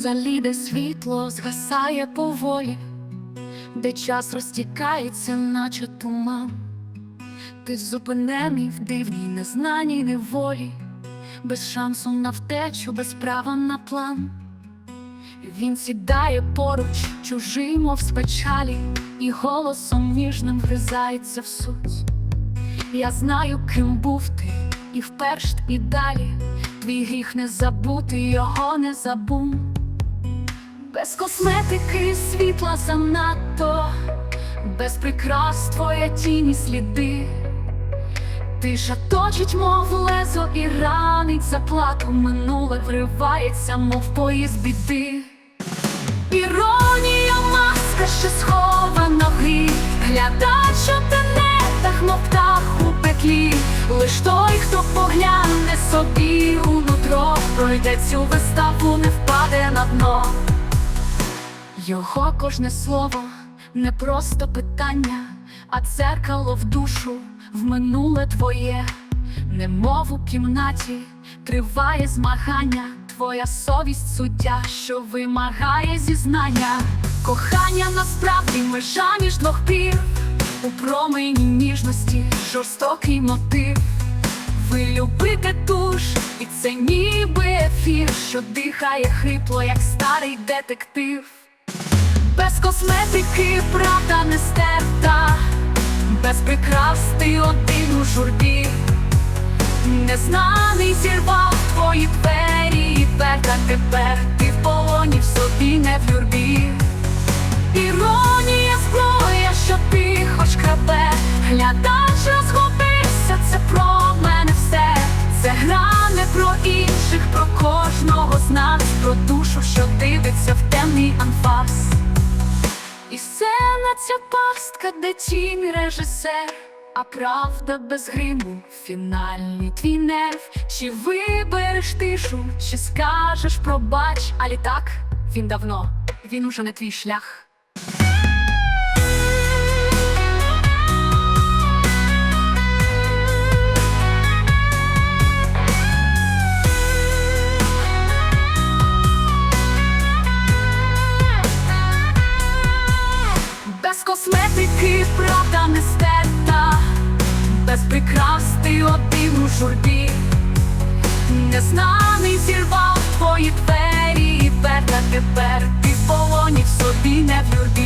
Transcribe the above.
Взагалі, де світло згасає поволі, де час розтікається, наче туман. Ти зупинений в дивній незнаній неволі, без шансу на втечу, без права на план. Він сідає поруч, чужий, мов з печалі, і голосом ніжним вгризається в суть. Я знаю, ким був ти, і вперше і далі. Твій гріх не забути, його не забум. Без косметики світла занадто, без прикрас твоя тіні сліди. Тиша точить, мов лезо, і ранить заплату минуле вривається, мов поїзд біди. Іронія, маска, що схована в грі Глядач, що тенетах, мов птах у петлі Лиш той, хто погляне собі у нутро Пройде цю виставу, не впаде на дно Його кожне слово не просто питання, а дзеркало в душу, в минуле твоє, немов у кімнаті триває змагання, твоя совість суддя, що вимагає зізнання, кохання насправді межа між двох пір, у промені ніжності жорстокий мотив. Ви любите туш, і це ніби ефір, що дихає хрипло, як старий детектив. Без косметики правда не стерта, без прикрас ти один у журбі. Незнаний зірвав твої двері і перта тепер ти в полоні в собі, не в юрбі. Іронія зброя, що ти хоч крабе, глядач розгубився, це про мене все. Це гра не про інших, про кожного з нас, про душу, що дивиться в темний анфас. І ця пастка, де тінь режисер, а правда без гриму, фінальний твій нерв. Чи вибереш тишу, чи скажеш пробач, а літак він давно, він уже не твій шлях. Косметики правда не стерта, без прикрас ти у журбі. Незнаний зірвав твої двері і тепер ти в полоні в собі, не в юрбі.